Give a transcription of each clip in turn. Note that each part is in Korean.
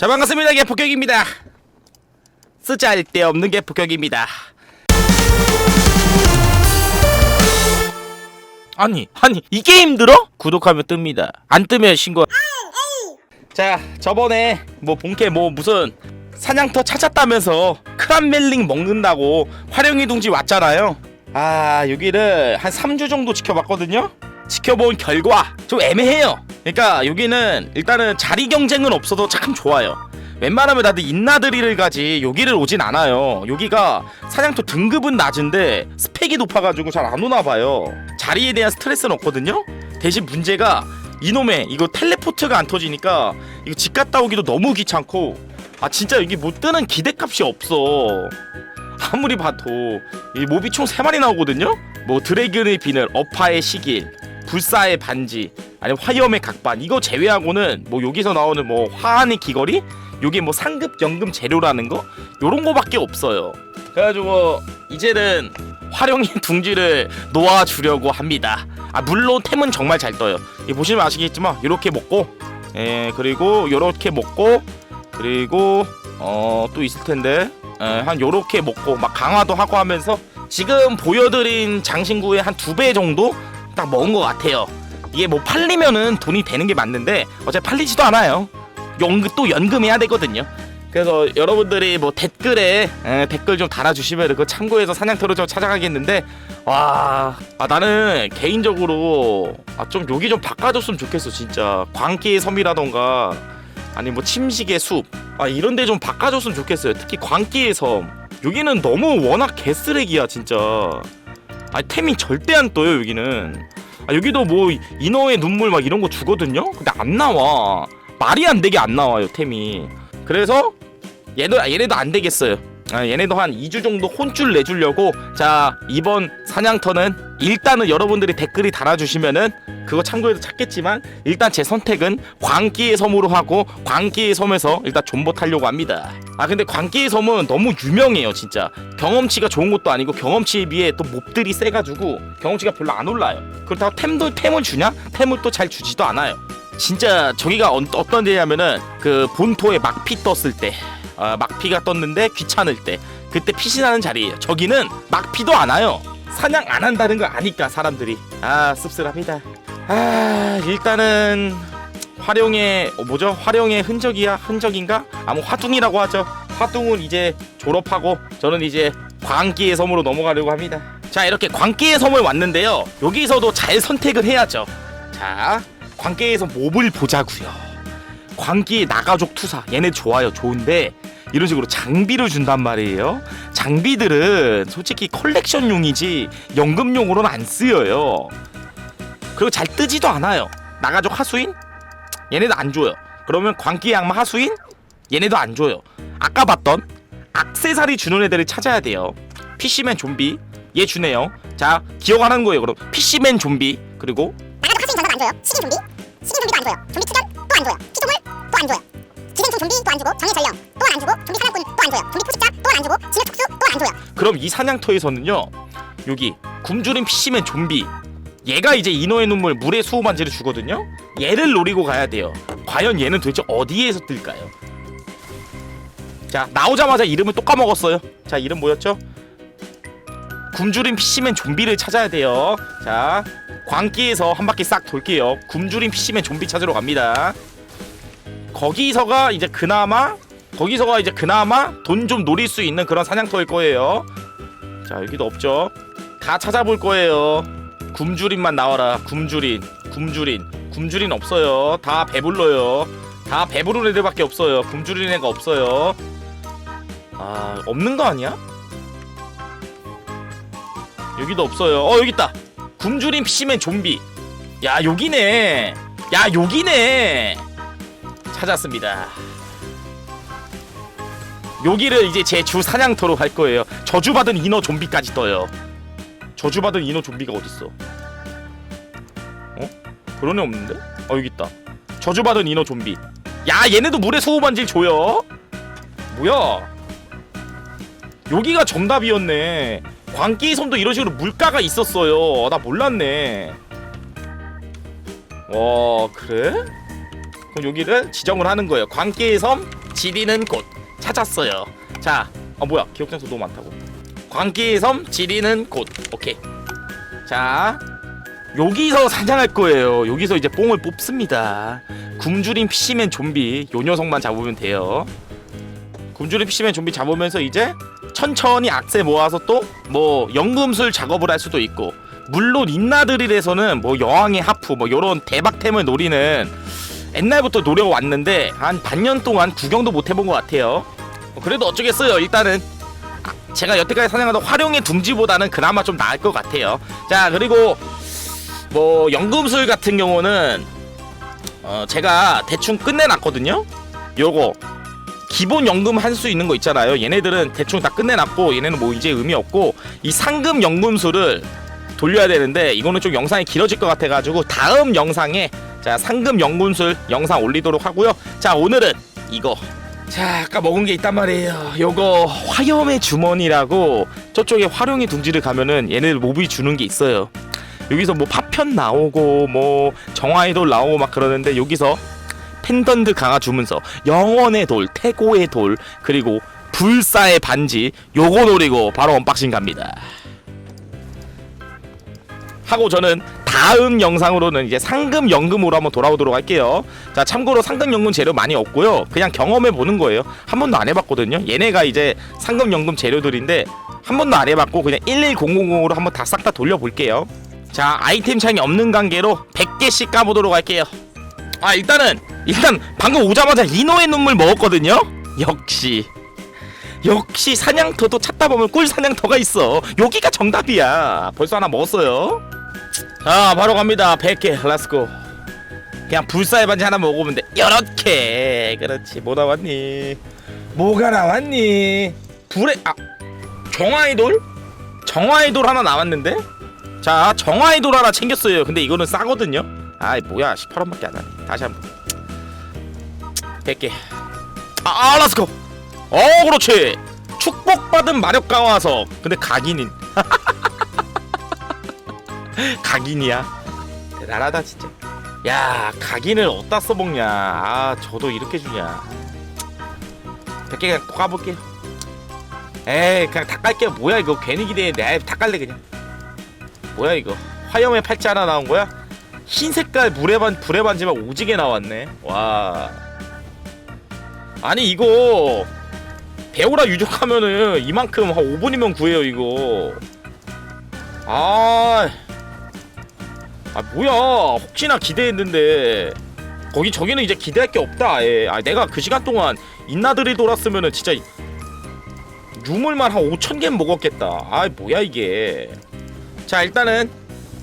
자 반갑습니다. 개폭격입니다. 쓰잘데없는 개폭격입니다. 아니 아니 이게 힘들어? 구독하면 뜹니다. 안 뜨면 신고. 자 저번에 뭐 본캐 뭐 무슨 사냥터 찾았다면서 크란멜링 먹는다고 화룡이 둥지 왔잖아요. 아 여기를 한 3주 정도 지켜봤거든요? 지켜본 결과 좀 애매해요 그러니까 여기는 일단은 자리 경쟁은 없어도 참 좋아요. 웬만하면 다들 인나드리를 가지 여기를 오진 않아요. 여기가 사냥터 등급은 낮은데 스펙이 높아가지고 잘 안 오나 봐요. 자리에 대한 스트레스는 없거든요? 대신 문제가 이놈의 이거 텔레포트가 안 터지니까 이거 집 갔다 오기도 너무 귀찮고. 아 진짜 여기 못 뜨는 기대값이 없어. 아무리 봐도 이 몹이 총 3마리 나오거든요? 뭐 드래곤의 비늘 어파의 시길 불사의 반지 아니 화염의 각반. 이거 제외하고는 뭐 여기서 나오는 뭐 화환의 귀걸이? 요게 뭐 상급 연금 재료라는 거? 요런 거밖에 없어요. 그래가지고 이제는 활용의 둥지를 놓아주려고 합니다. 아 물론 템은 정말 잘 떠요. 이 보시면 아시겠지만 이렇게 먹고 예 그리고 요렇게 먹고 그리고 어 또 있을 텐데 예, 한 요렇게 먹고 막 강화도 하고 하면서 지금 보여드린 장신구의 한 두 배 정도 딱 먹은 것 같아요 이게 뭐 팔리면은 돈이 되는 게 맞는데 어차피 팔리지도 않아요. 연금 또 연금해야 되거든요. 그래서 여러분들이 뭐 댓글에 에, 댓글 좀 달아주시면 그거 참고해서 사냥터로 좀 찾아가겠는데 와 아, 나는 개인적으로 아, 좀 여기 좀 바꿔줬으면 좋겠어 진짜. 광기의 섬이라던가 아니 뭐 침식의 숲 아 이런데 좀 바꿔줬으면 좋겠어요. 특히 광기의 섬. 여기는 너무 워낙 개쓰레기야 진짜. 아 템이 절대 안 떠요 여기는 아, 여기도 뭐 인어의 눈물 막 이런 거 주거든요? 근데 안 나와. 말이 안 되게 안 나와요 템이. 그래서 얘도 얘네도 안 되겠어요. 아, 얘네도 한 2주 정도 혼줄 내주려고 자 이번 사냥터는 일단은 여러분들이 댓글이 달아주시면은 그거 참고해서 찾겠지만 일단 제 선택은 광기의 섬으로 하고 광기의 섬에서 일단 존버 타려고 합니다. 아 근데 광기의 섬은 너무 유명해요 진짜 경험치가 좋은 것도 아니고 경험치에 비해 또 몹들이 세가지고 경험치가 별로 안 올라요. 그렇다고 템도 템을 주냐? 템을 또 잘 주지도 않아요. 진짜 저기가 어, 어떤 데냐면은 그 본토에 막피 떴을 때 아, 막피가 떴는데 귀찮을 때 그때 피신하는 자리예요. 저기는 막피도 안 와요. 사냥 안 한다는 걸 아니까 사람들이. 아 씁쓸합니다. 아 일단은 활용의 어, 뭐죠? 활용의 흔적이야 흔적인가? 아무 화둥이라고 하죠. 화둥은 이제 졸업하고 저는 이제 광기의 섬으로 넘어가려고 합니다. 자 이렇게 광기의 섬을 왔는데요. 여기서도 잘 선택을 해야죠. 자 광기에서 몹을 보자고요. 광기의 나가족 투사 얘네 좋아요 좋은데 이런 식으로 장비를 준단 말이에요. 장비들은 솔직히 컬렉션용이지 연금용으로는 안 쓰여요. 그리고 잘 뜨지도 않아요. 나가족 하수인 얘네도 안 줘요. 그러면 광기의 악마 하수인 얘네도 안 줘요. 아까 봤던 악세사리 주는 애들을 찾아야 돼요. PC맨 좀비 얘 주네요. 자 기억하는 거예요. 그럼 PC맨 좀비 그리고 나가도 카스인 전사도 안 줘요. 식인 좀비, 식인 좀비도 안 줘요. 좀비 투전 또 안 줘요. 피조물 또 안 줘요. 기생충 좀비 또 안 주고 정의 전령 또 안 주고 좀비 사냥꾼 또 안 줘요. 좀비 포식자 또 안 주고 진흙 특수 또 안 줘요. 그럼 이 사냥터에서는요 여기 굶주린 피시맨 좀비 얘가 이제 인어의 눈물 물의 수호 반지를 주거든요 얘를 노리고 가야 돼요 과연 얘는 도대체 어디에서 뜰까요 자 나오자마자 이름을 또 까먹었어요 자 이름 뭐였죠 굶주린 피시맨 좀비를 찾아야 돼요 자 광기에서 한 바퀴 싹 돌게요 굶주린 피시맨 좀비 찾으러 갑니다 거기서가 이제 그나마 거기서가 이제 그나마 돈 좀 노릴 수 있는 그런 사냥터일 거예요. 자 여기도 없죠. 다 찾아볼 거예요. 굶주린만 나와라. 굶주린, 굶주린, 굶주린 없어요. 다 배불러요. 다 배부른 애들밖에 없어요. 굶주린 애가 없어요. 아 없는 거 아니야? 여기도 없어요. 어 여기 있다. 굶주린 피시맨 좀비. 야 여기네. 야 여기네. 찾았습니다. 여기를 이제 제 주 사냥터로 갈 거예요. 저주받은 인어 좀비까지 떠요. 저주받은 인어 좀비가 어딨어? 어? 그런 애 없는데? 어 여기 있다. 저주받은 인어 좀비. 야 얘네도 물에 소호 반질 줘요. 뭐야? 여기가 정답이었네. 광기의 섬도 이런 식으로 물가가 있었어요. 나 몰랐네. 와 그래? 그럼 여기를 지정을 하는 거예요. 광기의 섬 지리는 곳 찾았어요. 자, 어 뭐야 기억 장소 너무 많다고. 광기섬 지리는 곳. 오케이. 자, 여기서 사냥할 거예요. 여기서 이제 뽕을 뽑습니다. 굶주린 피시맨 좀비 요 녀석만 잡으면 돼요. 굶주린 피시맨 좀비 잡으면서 이제 천천히 악세 모아서 또 뭐 연금술 작업을 할 수도 있고 물론 인나드릴에서는 뭐 여왕의 하프 뭐 요런 대박템을 노리는 옛날부터 노려 왔는데 한 반년 동안 구경도 못 해본 것 같아요. 어, 그래도 어쩌겠어요. 일단은 아, 제가 여태까지 사냥하던 활용의 둥지보다는 그나마 좀 나을 것 같아요. 자 그리고 뭐 연금술 같은 경우는 어 제가 대충 끝내놨거든요. 요거 기본 연금 할 수 있는 거 있잖아요. 얘네들은 대충 다 끝내놨고 얘네는 뭐 이제 의미 없고 이 상금 연금술을 돌려야 되는데 이거는 좀 영상이 길어질 것 같아가지고 다음 영상에 자 상금 연금술 영상 올리도록 하고요. 자 오늘은 이거 자 아까 먹은 게 있단 말이에요. 요거 화염의 주머니라고 저쪽에 활용의 둥지를 가면은 얘네들 몹이 주는 게 있어요. 여기서 뭐 파편 나오고 뭐 정화의 돌 나오고 막 그러는데 여기서 펜던트 강화 주문서 영원의 돌 태고의 돌 그리고 불사의 반지 요거 노리고 바로 언박싱 갑니다 하고 저는 다음 영상으로는 이제 상금 연금으로 한번 돌아오도록 할게요 자 참고로 상금 연금 재료 많이 없고요 그냥 경험해 보는 거예요 한 번도 안 해봤거든요 얘네가 이제 상금 연금 재료들인데 한 번도 안 해봤고 그냥 11000으로 한번 다 싹 다 돌려볼게요 자 아이템 창이 없는 관계로 100개씩 까보도록 할게요 아 일단은 일단 방금 오자마자 이노의 눈물 먹었거든요. 역시 역시 사냥터도 찾다 보면 꿀 사냥터가 있어. 여기가 정답이야. 벌써 하나 먹었어요. 자 바로 갑니다. 100개 렛츠고. 그냥 불사의 반지 하나 먹으면 돼. 이렇게 그렇지. 뭐 나왔니? 뭐가 나왔니? 불의 아 정화의돌? 정화의돌 하나 나왔는데? 자 정화의돌 하나 챙겼어요. 근데 이거는 싸거든요. 아이 뭐야 18원밖에 안 하네 다시 한번 100개 아, 아 렛츠고 어 그렇지 축복받은 마력 강화석 근데 각인인 각인이야 대단하다 진짜 야 각인을 어디다 써먹냐 아 저도 이렇게 주냐 100개 그냥 또 까볼게요 에이 그냥 다 깔게요 뭐야 이거 괜히 기대했는데 에이 다 깔래 그냥 뭐야 이거 화염의 팔찌 하나 나온 거야? 흰 색깔 불의 반 불의 반지만 오지게 나왔네. 와. 아니 이거 배우라 유족하면은 이만큼 한 5분이면 구해요 이거. 아. 아 뭐야? 혹시나 기대했는데 거기 저기는 이제 기대할 게 없다. 아예. 아 내가 그 시간 동안 인나들이 돌았으면은 진짜 유물만 한 5천 개 먹었겠다. 아 뭐야 이게. 자 일단은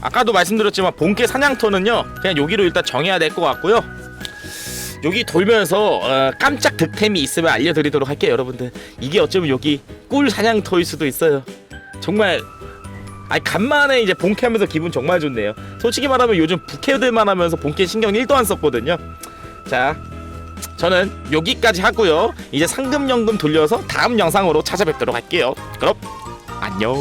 아까도 말씀드렸지만 본캐 사냥터는요 그냥 여기로 일단 정해야 될 것 같고요 여기 돌면서 어, 깜짝 득템이 있으면 알려드리도록 할게요 여러분들 이게 어쩌면 여기 꿀 사냥터일 수도 있어요 정말 아니 간만에 이제 본캐 하면서 기분 정말 좋네요. 솔직히 말하면 요즘 부캐들만 하면서 본캐 신경 1도 안 썼거든요. 자 저는 여기까지 하고요. 이제 상금연금 돌려서 다음 영상으로 찾아뵙도록 할게요. 그럼 안녕